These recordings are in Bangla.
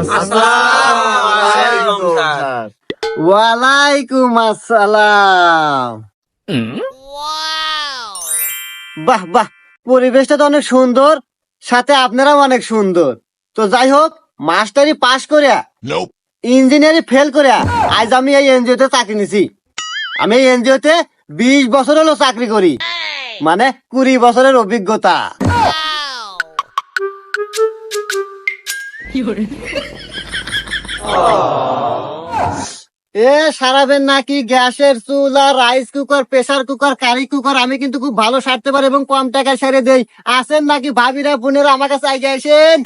আসসালামু স্যার। ওয়ালাইকুম আসসালাম বাহ বাহ পরিবেশটা তো অনেক সুন্দর সাথে আপনারাও অনেক সুন্দর। তো যাই হোক মাস্টারি পাশ করিয়া ইঞ্জিনিয়ারিং ফেল করিয়া আজ আমি এই এনজিওতে চাকরি নিছি। আমি এই এনজিওতে বিশ বছর হলো চাকরি করি। মানে কুড়ি বছরের অভিজ্ঞতা। এ সারাবেন নাকি গ্যাসের চুলা rice cooker pressure cooker curry cooker আমি কিন্তু খুব ভালো সারতে পারি এবং কম টাকায় সেরে দেই। আসেন নাকি ভাবিরা বোনেরা আমার কাছে আগে আসেন।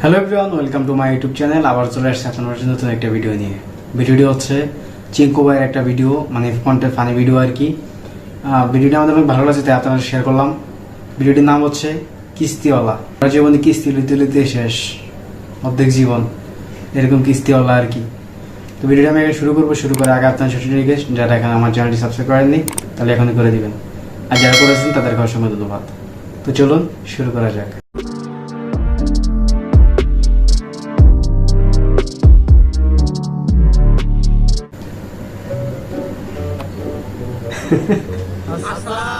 Hello everyone welcome to my YouTube channel আবার চলে আসছে আপনার জন্য নতুন একটা ভিডিও নিয়ে। ভিডিওটি হচ্ছে চিঙ্কু ভাইয়ের একটা ভিডিও মানে কন্টেন্ট ফানি ভিডিও আর কি। ভিডিওটি আমাদের অনেক ভালো লাগছে তাই আপনারা শেয়ার করলাম। ভিডিওটির নাম হচ্ছে কিস্তিওয়ালা। জীবনে কিস্তি লিতে লিতে শেষ, অর্ধেক জীবন। এরকম কিস্তিওয়ালা আর কি। তো ভিডিওটা আমি এখন শুরু করব, শুরু করে আগে আপনার ছোট রিকোয়েস্ট যারা এখন আমার চ্যানেলটি সাবস্ক্রাইব করেননি, তাহলে এখনই করে দিবেন। আর যারা করেছেন তাদেরকে অসংখ্য ধন্যবাদ। তো চলুন, শুরু করা যাক।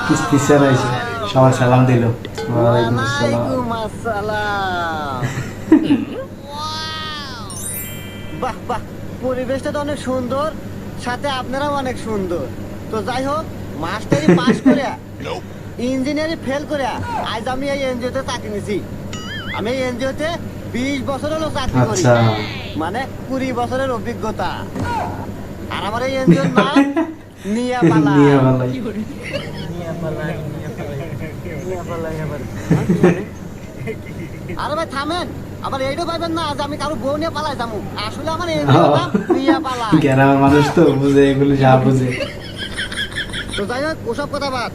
কিস্তি স্যার সবাই সালাম দিল। ওয়ালাইকুম আসসালাম। বাহ বাহ পরিবেশটা তো অনেক সুন্দর সাথে আপনারাও অনেক সুন্দর। তো যাই হোক মাস্টারি পাস করিয়া ইঞ্জিনিয়ারিং ফেল করিয়া আজ আমি এই এনজিওতে চাকরি নিছি। আমি এই এনজিওতে বিশ বছর হলো চাকরি করি। আচ্ছা। মানে কুড়ি বছরের অভিজ্ঞতা। আর আমার এই এনজিওর নাম নিয়াপালা নিয়ে ভালাই আরে ভাই থামেন। আবার এইটা পাইবেন না যে আমি কারও বউ নিয়ে পালাই যাব। আসলে আমার এই পালা নিয়াপালা গ্রামের মানুষ তো বুঝে এগুলো যা বুঝে। তো যাই হোক ওসব কথা বাদ।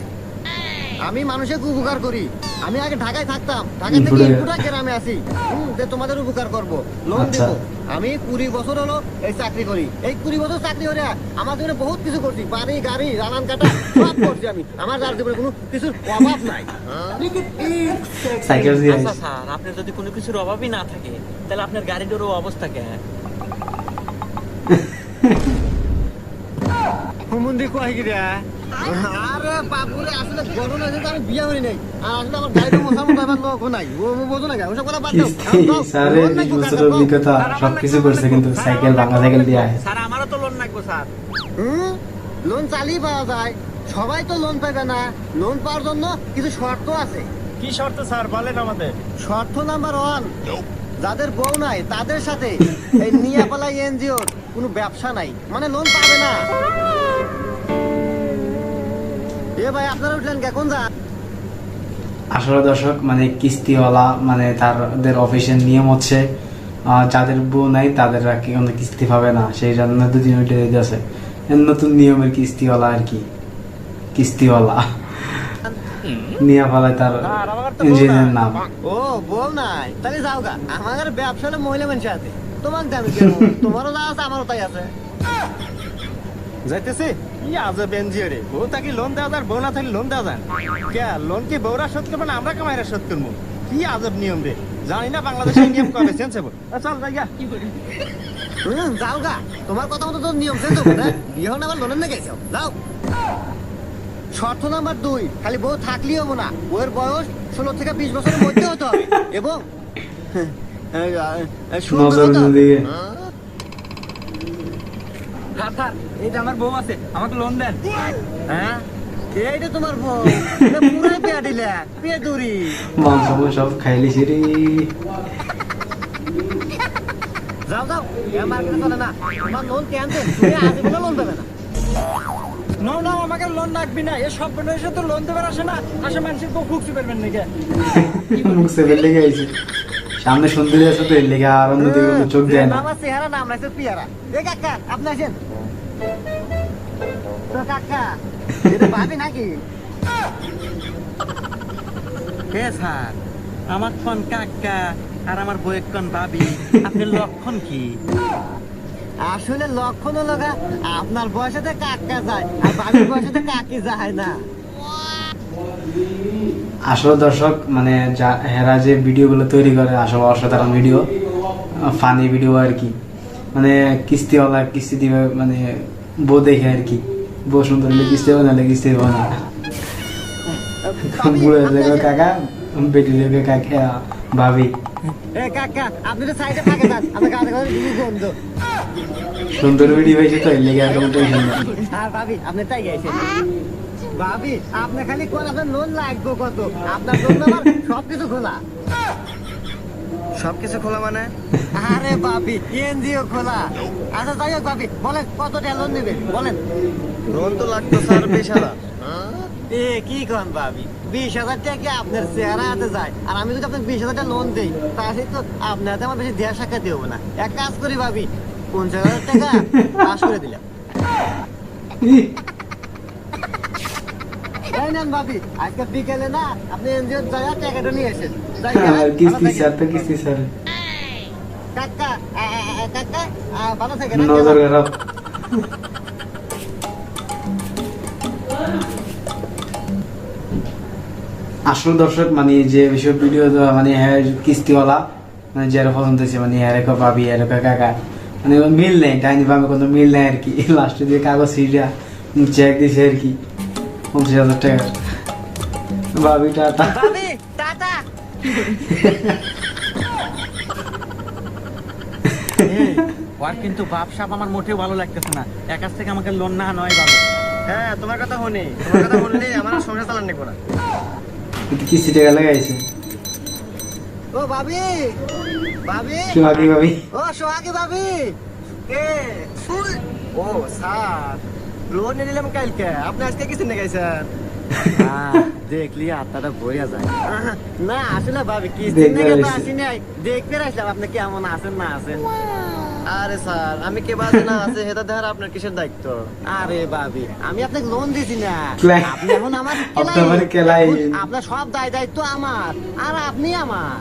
আমি মানুষের উপকার করি। আমি আগে ঢাকায় থাকতাম। ঢাকা থেকে ইনপুটা গ্রামে আসি। হুম, যে তোমাদের উপকার করব। লোন আচ্ছা। দেব। আমি কুড়ি বছর হলো এই চাকরি করি। এই কুড়ি বছর চাকরি করে আমার জীবনে বহুত কিছু করছি। বাড়ি গাড়ি রানান কাটা সব করছি আমি। আমার যার জীবনে কোনো কিছুর অভাব নাই। সাইকেল দিয়ে আচ্ছা। স্যার আপনার যদি কোনো কিছুর অভাবই না থাকে তাহলে আপনার গাড়িটারও অবস্থা কে? হুমুন্দি কয় কি রে? আরে বাপুরে আসলে গরম আছে আমি বিয়ে করি নাই। আর আসলে আমার গাড়িতে মশা মতো লোক নাই। ও ও বোঝো না ওসব কথা বাদ দাও। কিস্তি দাও, স্যারের লোন নাই বিশ গো, বছরের কাকা, দাও। অভিজ্ঞতা সবকিছু করছে কিন্তু সাইকেল ভাঙা সাইকেল দিয়ে আয়। স্যার আমারও তো লোন লাগবে স্যার। হুম? লোন চালিয়ে পাওয়া যায়। সবাই তো লোন পাবে না। লোন পাওয়ার জন্য কিছু শর্ত আছে। কি শর্ত স্যার? বলেন আমাদের। শর্ত নাম্বার ওয়ান যাদের বউ নাই তাদের সাথে এই নিয়াপালাই এনজিও কোনো ব্যবসা নাই। মানে লোন পাবে না। এ ভাই আপনারা উঠলেন কে? কোন যা আসলে দর্শক মানে কিস্তিওয়ালা মানে তাদের অফিসের নিয়ম হচ্ছে যাদের বউ নাই তাদের আর কি কোনো কিস্তি পাবে না। সেই জন্য দুদিন উঠে দিতেছে নতুন নিয়মের কিস্তিওয়ালা আর কি। কিস্তিওয়ালা। নিয়ে ফেলায় তার ইঞ্জিনের নাম। ও বউ নাই। তাহলে যাও গা। আমার ব্যবসা মহিলা মানুষ আছে। তোমার দামি তোমারও যা আছে আমারও তাই আছে। যাইতেছে? কি আজব এনজিও রে বউ তাকে লোন দেওয়া যায় বউ না থাকলে লোন দেওয়া যায় কে লোন কি বউরা শোধ করবে না আমরা কামাইরা শোধ করব? কি আজব নিয়ম রে? জানি না বাংলাদেশের নিয়ম কবে সেন্সেবল চল যাই গা। হুম, যাও গা। তোমার কথা মতো তো নিয়ম চেঞ্জ হবে না। বিয়ে আবার লোনের নাকি যাও যাও। শর্ত নাম্বার দুই খালি বউ থাকলেই হব না। বউয়ের বয়স ষোলো থেকে বিশ বছরের মধ্যে হতে হবে। এবং নজর হবে। দিকে স্যার স্যার এই যে আমার বউ আছে আমাকে লোন দেন। হ্যাঁ? এইটা তোমার বউ এটা পুরাই পেয়া দিলে পেয়ে দূরি মাংস সব খাইলিছি রে যাও যাও এ মার্কেটে চলে না। তোমার লোন ক্যান্সেল তুমি আজীবনে লোন দেবে না। নো না আমাকে লোন লাগবি না। এই সব এসে তো লোন দেবার আসে না। আসে মানুষের বউ নাকি? সামনে সুন্দরী আছে তো এর লেগে আর অন্য দিকে চোখ দেয় না। আমার চেহারা নাম লাগছে পিয়ারা। এ কাকা আপনি আসেন। তো কাকা এটা নাকি? হে স্যার? আমার কোন কাকা আর আমার বউয়ের কোন ভাবি? আপনার লক্ষণ কি? আসলে লক্ষণ হলো আপনার বয়সেতে কাকা যায় আর ভাবির বয়সেতে কাকি যায় না। আসলে দর্শক মানে যা হেরা যে ভিডিওগুলো তৈরি করে আসলে অসাধারণ ভিডিও ফানি ভিডিও আর কি। মানে কিস্তিওয়ালা কিস্তি দিবে মানে বউ দেখে আর কি। বউ সুন্দর হলে কিস্তি হবে নাহলে কিস্তি হবে না। বুড়ো দেখো কাকা বেটি দেখে কাকা ভাবি। তো সুন্দর লেগে আর কোনো টেনশন আর ভাবি আপনি তাই গেছেন। ভাবি আপনি খালি কোন আপনার লোন লাগবে কত? আপনার সবকিছু খোলা। সবকিছু খোলা মানে? আরে বাপি এনজিও খোলা। আচ্ছা যাই হোক বাপি বলেন কত টাকা লোন নেবেন? বলেন। লোন তো লাগতো স্যার বিশ হাজার। এ কি কন ভাবি বিশ হাজার টাকা কি আপনার চেহারা হাতে যায়? আর আমি যদি আপনাকে বিশ হাজার টাকা লোন দিই তাহলে তো আপনার হাতে আমার বেশি দেড় সাক্ষাৎ দেবো না। এক কাজ করি ভাবি পঞ্চাশ হাজার টাকা পাস করে দিলাম। ভাবি আজকে বিকেলে না আপনি এনজিও জায়গা টাকাটা নিয়ে এসেন যাই হোক, আর ভালো কিস্তি স্যার তো কিস্তি স্যার। কাকা আ, আ, আ, কাকা ভালো থাকেন নজর খারাপ আসল দর্শক মানে যে বিষয় ভিডিও মানে হ্যাঁ কিস্তিওয়ালা মানে যারা পছন্দ হয়েছে মানে হ্যাঁ রেখা ভাবি হ্যাঁ রেখা কাকা। মানে মিল নেই ডাইনি ভাবে কোনো মিল নেই আর কি। লাস্টে দিয়ে কাগজ সিটা চেক দিছে আর কি। পঞ্চাশ হাজার টাকা ভাবি টাটা ভাবি টাটা। ওর কিন্তু বাপ সাপ আমার মোটেও ভালো লাগতেছে না। এক থেকে আমাকে লোন না নয় ভালো। হ্যাঁ তোমার কথা শুনি। তোমার কথা শুনলে আমার সংসার চালান নেব না। কিস্তি টাকা লাগাইছে। ও ভাবি ভাবি সোহাগী ভাবি ও সোহাগী ভাবি কে ও স্যার। লোন নিলাম কালকে। আপনি আজকে কিছু নেই স্যার দেখলি আত্মাটা ভরিয়া যায়। না আসলে ভাবি কি দেখতে তো আসি নাই। দেখতে আসলাম। আপনি কেমন আছেন না আছেন? আরে স্যার আমি কে বাজে না আছে? হেতা দেখার আপনার কিসের দায়িত্ব? আরে ভাবি আমি আপনাকে লোন দিছি না। আপনি এখন আমার আপনি কেলাই। আপনার সব দায় দায়িত্ব আমার আর আপনি আমার।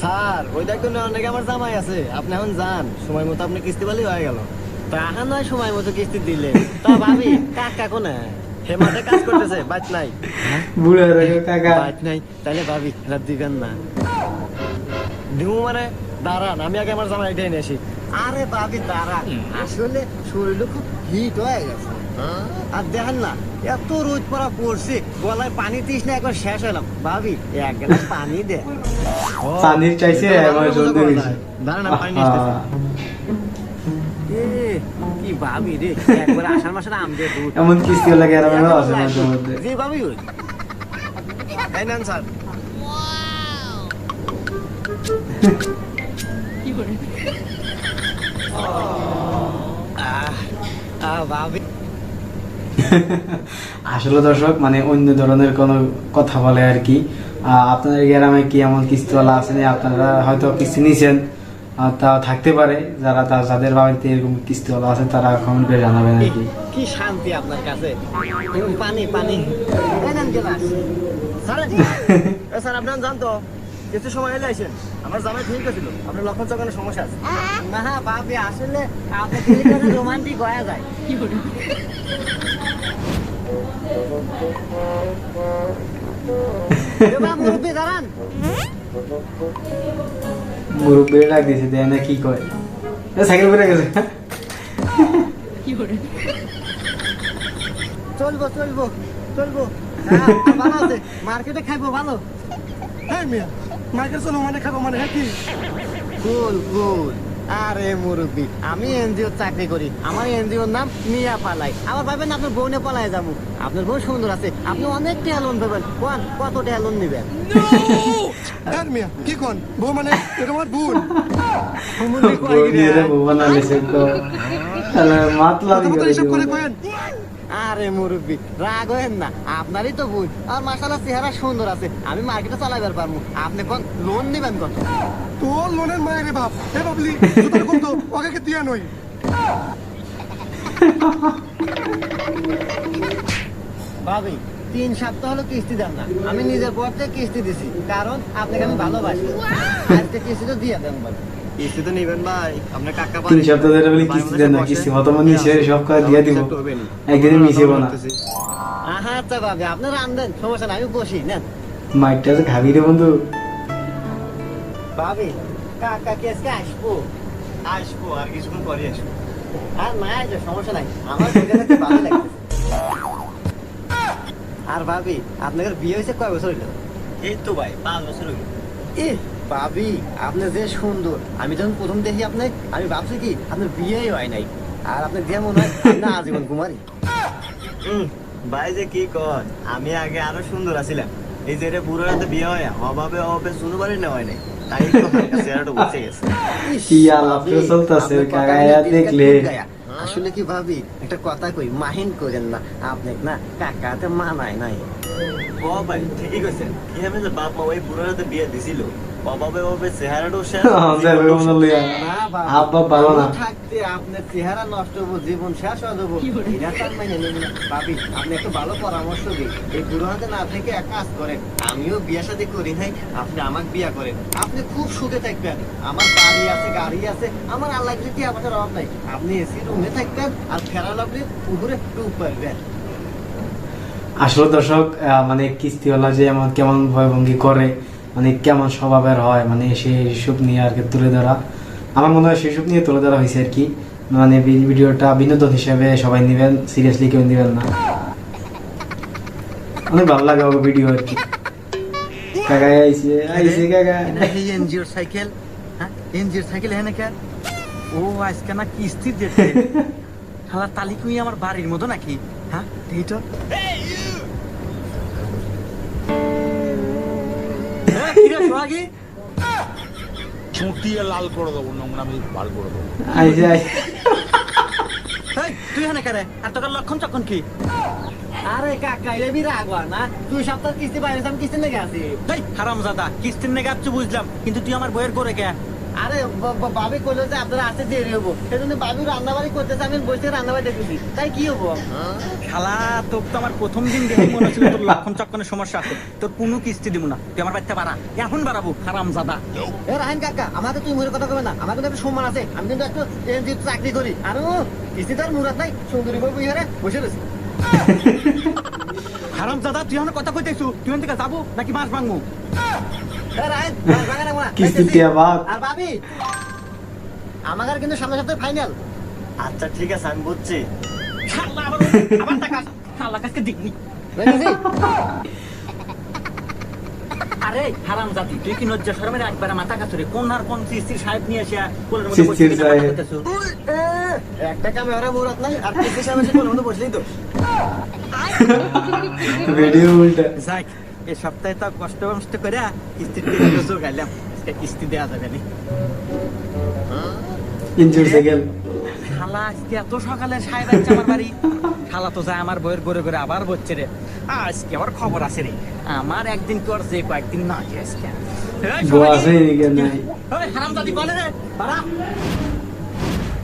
স্যার ওই দায়িত্ব নেওয়ার নাকি আমার জামাই আছে? আপনি এখন যান। সময় মতো আপনি কিস্তি পালি হয়ে গেল। তাহা নয় সময় মতো কিস্তি দিলে। তা ভাবি কাকা কোনে? হে মাঠে কাজ করতেছে বাদ নাই। বুড়া রেখা কাকা। বাদ নাই তাহলে ভাবি রাত দিবেন না। দিমু মানে দাঁড়ান আমি আগে আমার জামাই এটাই নিয়ে আরে বাবি দাঁড়া আসলে শরীর খুব হিট হয়ে গেছে। আর দেখেন না এত রোদ পড়া পড়ছে গলায় পানি দিস না একবার শেষ হলাম ভাবি এক গ্লাস পানি দে। পানির চাইছে। দাঁড়ান পানি কি ভাবি রে? একবার আষাঢ় মাসের আম দিয়ে এমন কিস্তি লাগে আর আমার আছে মাঝে মধ্যে? জি ভাবি ওই। এই নেন স্যার। আহ, আহ, আসলে দর্শক মানে অন্য ধরনের কোনো কথা বলে আর কি। আহ, আপনাদের গ্রামে কি এমন কিস্তিওয়ালা আছেন? আপনারা হয়তো কিস্তি নিছেন আহ, তা থাকতে পারে যারা তা- যাদের বাড়িতে এরকম কিস্তি কিস্তিওয়ালা আছে তারা কমেন্ট করে জানাবেন আর কি কি শান্তি আপনার কাছে? পানি পানি। স্যার তো কিছু সময় এলে আইসেন। আমার জামাই ঠিক ছিল আপনার লক্ষণ চকানো সমস্যা আছে। না ভাবি আসলে আপনাকে রোমান্টিক হয়ে যায়। এবার মুরব্বি দাঁড়ান। মুরব্বী ডাক দিয়েছে দেয় না কি কয়? সাইকেল বেড়ে গেছে। চলবো চলবো চলবো। হ্যাঁ, ভালো আছে। মার্কেটে খাইবো ভালো। হ্যাঁ মিয়া। মার্কেট চলো মানে খাব মানে হ্যাঁ কি? গোল কুল আরে মুরব্বি আমি এনজিও চাকরি করি। আমার এনজিওর নাম মিয়া পালাই। আমার ভাবেন আপনার বোনে পালায় যাব। আপনার বোন সুন্দর আছে। আপনি অনেক টাকা লোন পাবেন। কোন কত টাকা লোন নিবেন? মিয়া কি কোন? বউ মানে এটা আমার তাহলে মাতলা করে কয়েন? আরে মুরব্বি রাগ হয়েন না। আপনারই তো ভুল। আর মাসালা চেহারা সুন্দর আছে। আমি মার্কেটে চালাইবার পারব আপনি কোন লোন নিবেন কত? তোর লোনের মায়ের বাপ। হে বাবলি তোর তো ওকে দিয়া নই ভাবি তিন সপ্তাহ হলো কিস্তি দেন না। আমি নিজের পর থেকে কিস্তি দিছি। কারণ আপনাকে আমি ভালোবাসি। আজকে কিস্তি তো দিয়ে দেন কিস্তি তো নিবেন ভাই। আপনার কাকা তিন সপ্তাহ ধরে বলি কিস্তি দেন না কিস্তি। মতো মনে সে সব কাজ দিয়ে দিব। একদিনে মিশিব না আহা আচ্ছা ভাবি সমস্যা নাই আমি বসি নেন। মাইকটা যে খাবি রে বন্ধু। ভাবি কাকা কি আজকে আসব? আসব আর কিছুক্ষণ পরে আসব। আর না আসবে সমস্যা নাই। আমার ভালো লাগছে আর ভাবি আপনাদের বিয়ে হয়েছে কয় বছর হইল? এই তো ভাই পাঁচ বছর এ ভাবি আপনি যে সুন্দর। আমি যখন প্রথম দেখি আপনি আমি ভাবছি কি আপনার বিয়েই হয় নাই। আর আপনি যে মনে হয় আজীবন কুমারী ভাই যে কি কর আমি আগে আরও সুন্দর আছিলাম। এই যে রে বুড়ো রাতে বিয়ে হয় অভাবে অভাবে নেওয়া হয় নাই। তাই চেহারাটা বসে গেছে। চলতেছে, দেখলে। আসলে কি ভাবি একটা কথা কই মাহিন করেন না আপনি না কাকাতে মানায় নাই। ও ভাই ঠিকই কইছেন। কি আমি যে বাপ মা ওই বুড়ো রাতে বিয়ে দিছিল? অভাবে অভাবে চেহারাটাও শেষ যাবে লইয়া না বাবা, আব্বা ভালো না। থাকতে আপনার চেহারা নষ্ট হব জীবন শেষ হয়ে যাব। এটা তার মানে ভাবি আপনি একটু ভালো পরামর্শ দিন। এই বুড়ো হাতে না থেকে এক কাজ করেন। আমিও বিয়ে শাদী করি নাই আপনি আমাকে বিয়ে করেন। আপনি খুব সুখে থাকবেন। আমার বাড়ি আছে গাড়ি আছে আমার আল্লাহ যদি আমাদের অভাব নাই। আপনি এসি রুমে থাকবেন আর ফেরাল আপনি পুকুরে ডুব পারবেন। আসলে দর্শক আহ, মানে কিস্তিওয়ালা যে এমন কেমন ভয়ভঙ্গি করে মানে কেমন স্বভাবের হয় মানে সেসব নিয়ে আর কি তুলে ধরা। আমার মনে হয় সেসব নিয়ে তুলে ধরা হয়েছে আর কি। মানে ভিডিওটা বিনোদন হিসেবে সবাই নেবেন সিরিয়াসলি কেউ নেবেন না। অনেক ভালো লাগে ওর ভিডিও আর কি। কাকা। আইসে আইসে কাকা এনজিওর সাইকেল হ্যাঁ? এনজিওর সাইকেল হ্যাঁ নাকি ও আজকে না কিস্তি যেতে শালা তালিকুই আমার বাড়ির মতো নাকি? হ্যাঁ দেখি চুটিয়ে লাল করে দেবো নোংরামি বার করে দেবো। তুই হ্যাঁ আর তোর লক্ষণ চক্ষণ কি? আরে কাকা এলে বি রাগবা না। তুই সপ্তাহ কিস্তি বাইরে আমি কিস্তি লেগে আছিস এই হারামজাদা কিস্তির লেগে বুঝলাম কিন্তু তুই আমার বইয়ের করে কে? আরে ব- ব- কইলো যে আপনারা আসতে দেরি হব রান্না বাড়ি করতেছে আমি বসে দেখেছি তাই কি হব শালা তোর তো আমার প্রথম দিন দেখে মনে হচ্ছিল তোর লক্ষণ চক্ষণের সমস্যা আছে। তোর কোনো কিস্তি দিব না। তুই আমার বাচ্চা বাড়া এখন বাড়াবো হারামজাদা এ রাহিন কাকা আমাকে তুই মুখের কথা কবে না। আমার কিন্তু একটা সম্মান আছে। আমি কিন্তু একটু এনজিও চাকরি করি। আর কিস্তি তার মুরাদ নাই। সুন্দরী বই বই হারে বসে রয়েছি। হারামজাদা তুই আমার কথা কইতেছু। তুই এখান থেকে যাব নাকি মাছ ভাঙবো? এ রাহিন মাছ ভাঙা রাখব না, কিস্তি যাইতেছি। টিয়া বাপ। আর ভাবি আমার কিন্তু সামনে সপ্তাহে ফাইনাল আচ্ছা ঠিক আছে আমি বুঝছি। শালা আবার আবার টাকা শালা কাছে দিকনি আরে হারাম জাতি তুই কি নজ্জা শরমের একবার মাথা কাছরে কোন আর কোন স্ত্রী সাহেব নিয়ে এসে কোলের মধ্যে বসে একটা কামে ওরা নাই আর কিস্তি সামনে সে মধ্যে বসলেই তো ভিডিও উল্টা। যাক এই সপ্তাহে তো কষ্ট মষ্ট করে কিস্তির জোগাইলাম আজকে কিস্তি দেওয়া যাবে না। ইঞ্জুর সাইকেল শালা আজকে এত সকালে সাহেব আছে আমার বাড়ি। শালা তো যায় আমার বইয়ের ঘরে ঘরে আবার বলছে রে। আজকে আবার খবর আছে রে। আমার একদিন তোর যে কয়েকদিন না আছে আজকে। এই গো সবাই- আছে এদিকে নাই। ওই হারামজাদি বলে রে বাড়া।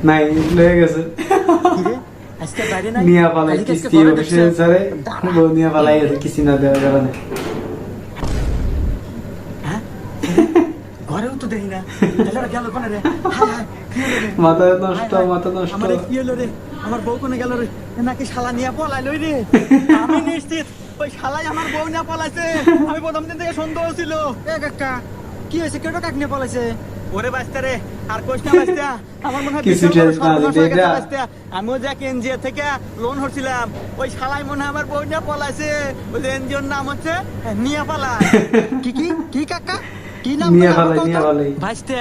নাই লয়ে গেছে। আজকে বাইরে নাই? নিয়া পালাই কিস্তি অফিসে স্যারে নিয়া পালাই গেছে কিস্তি না দেওয়ার কারণে। হ্যাঁ? ঘরেও তো দেখি না। গেল কোনে রে? মাথা নষ্ট মাথা নষ্ট। আমার কি হলো রে? আমার বউ কোনে গেল রে? নাকি শালা নিয়ে পলাইলো রে? আমি নিশ্চিত ওই শালাই আমার বউ নিয়ে পলাইছে। আমি প্রথম দিন থেকে সন্দেহ ছিল। এ কাকা কি হয়েছে? কাক নিয়ে পলাইছে? ওরে বাঁচতে রে আর কোশ না বাঁচতে আমার মনে হয় কিছু না দিতে। আমিও যাক এনজিও থেকে লোন হচ্ছিলাম ওই শালাই মনে হয় আমার বউ নিয়ে পলাইছে। ওই এনজিওর নাম হচ্ছে নিয়া পালা কি কি কি কাকা? কি নাম নিয়া পালাই নিয়া পালাই। ভাইস্তে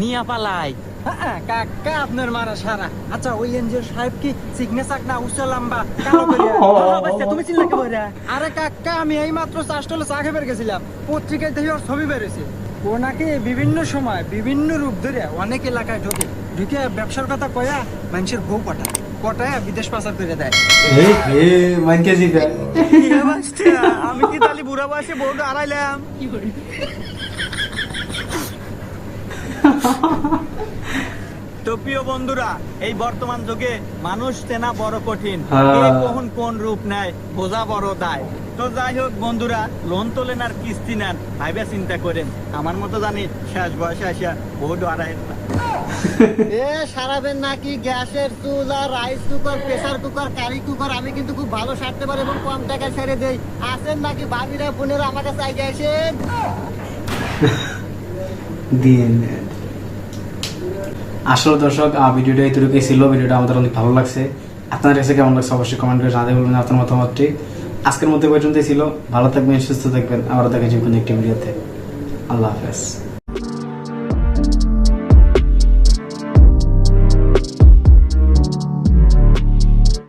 নিয়া পালাই। হ্যাঁ, কাকা আপনার মারা সারা। আচ্ছা ওই এনজিও সাহেব কি সিগনেচার না উচ্চ লম্বা কালো করিয়া? হ্যাঁ, ভাইস্তে, তুমি চিনলে কে আরে কাকা আমি এই মাত্র চাষটলে চা খেয়ে গেছিলাম। পত্রিকায় দেখি ওর ছবি বেরোছে ও বিভিন্ন সময় বিভিন্ন রূপ ধরে অনেক এলাকায় ঢোকে। ঢুকে ব্যবসার কথা কয়া মানুষের বউ পটায়। পটায় বিদেশ পাচার করে দেয়। এই হে আমি কি তাহলে বুড়া বয়সে বউটা হারাইলাম তো প্রিয় বন্ধুরা এই বর্তমান যুগে মানুষ চেনা বড় কঠিন। হ্যাঁ। কখন কোন রূপ নেয় বোঝা বড় দায়। তো যাই হোক বন্ধুরা লোন তোলেন আর কিস্তি নেন ভাইবে চিন্তা করেন। আমার মতো জানি শেষ বয়সে আসিয়া বহু ডরায় এ সারাবেন নাকি গ্যাসের চুলা rice cooker pressure cooker curry cooker আমি কিন্তু খুব ভালো সারতে পারি এবং কম টাকায় ছেড়ে দেই। আসেন নাকি ভাবিরা বোনেরা আমার কাছে আগে আসেন। দিন আসলে দর্শক ভিডিওটা এতটুকুই ছিল। ভিডিওটা আমাদের অনেক ভালো লাগছে। আপনার কাছে কেমন লাগছে অবশ্যই কমেন্ট করে জানাতে বলবেন আপনার মতামতটি। আজকের মধ্যে পর্যন্তই ছিল। ভালো থাকবেন, সুস্থ থাকবেন। আবার দেখা যাবে একটি ভিডিওতে। আল্লাহ হাফেজ।